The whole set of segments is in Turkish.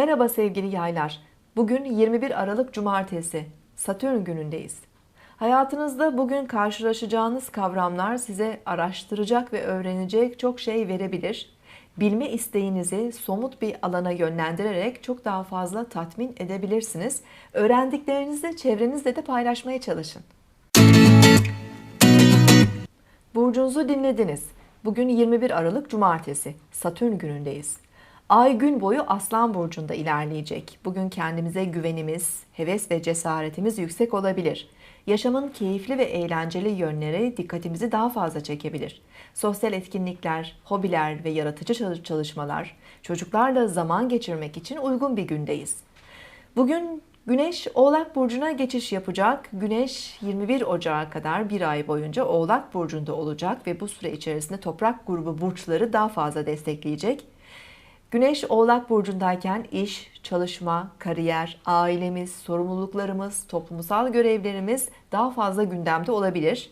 Merhaba sevgili yaylar. Bugün 21 Aralık Cumartesi. Satürn günündeyiz. Hayatınızda bugün karşılaşacağınız kavramlar size araştıracak ve öğrenecek çok şey verebilir. Bilme isteğinizi somut bir alana yönlendirerek çok daha fazla tatmin edebilirsiniz. Öğrendiklerinizi çevrenizle de paylaşmaya çalışın. Burcunuzu dinlediniz. Bugün 21 Aralık Cumartesi. Satürn günündeyiz. Ay gün boyu Aslan Burcu'nda ilerleyecek. Bugün kendimize güvenimiz, heves ve cesaretimiz yüksek olabilir. Yaşamın keyifli ve eğlenceli yönleri dikkatimizi daha fazla çekebilir. Sosyal etkinlikler, hobiler ve yaratıcı çalışmalar, çocuklarla zaman geçirmek için uygun bir gündeyiz. Bugün Güneş Oğlak Burcu'na geçiş yapacak. Güneş 21 Ocağı kadar bir ay boyunca Oğlak Burcu'nda olacak ve bu süre içerisinde toprak grubu burçları daha fazla destekleyecek. Güneş Oğlak Burcu'ndayken iş, çalışma, kariyer, ailemiz, sorumluluklarımız, toplumsal görevlerimiz daha fazla gündemde olabilir.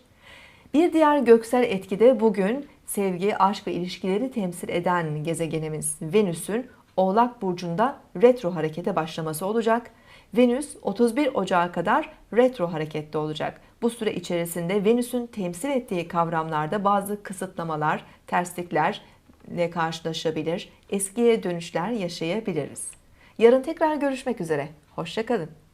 Bir diğer göksel etki de bugün sevgi, aşk ve ilişkileri temsil eden gezegenimiz Venüs'ün Oğlak Burcu'nda retro harekete başlaması olacak. Venüs 31 Ocağı kadar retro harekette olacak. Bu süre içerisinde Venüs'ün temsil ettiği kavramlarda bazı kısıtlamalar, terslikler ile karşılaşabilir, eskiye dönüşler yaşayabiliriz. Yarın tekrar görüşmek üzere. Hoşçakalın.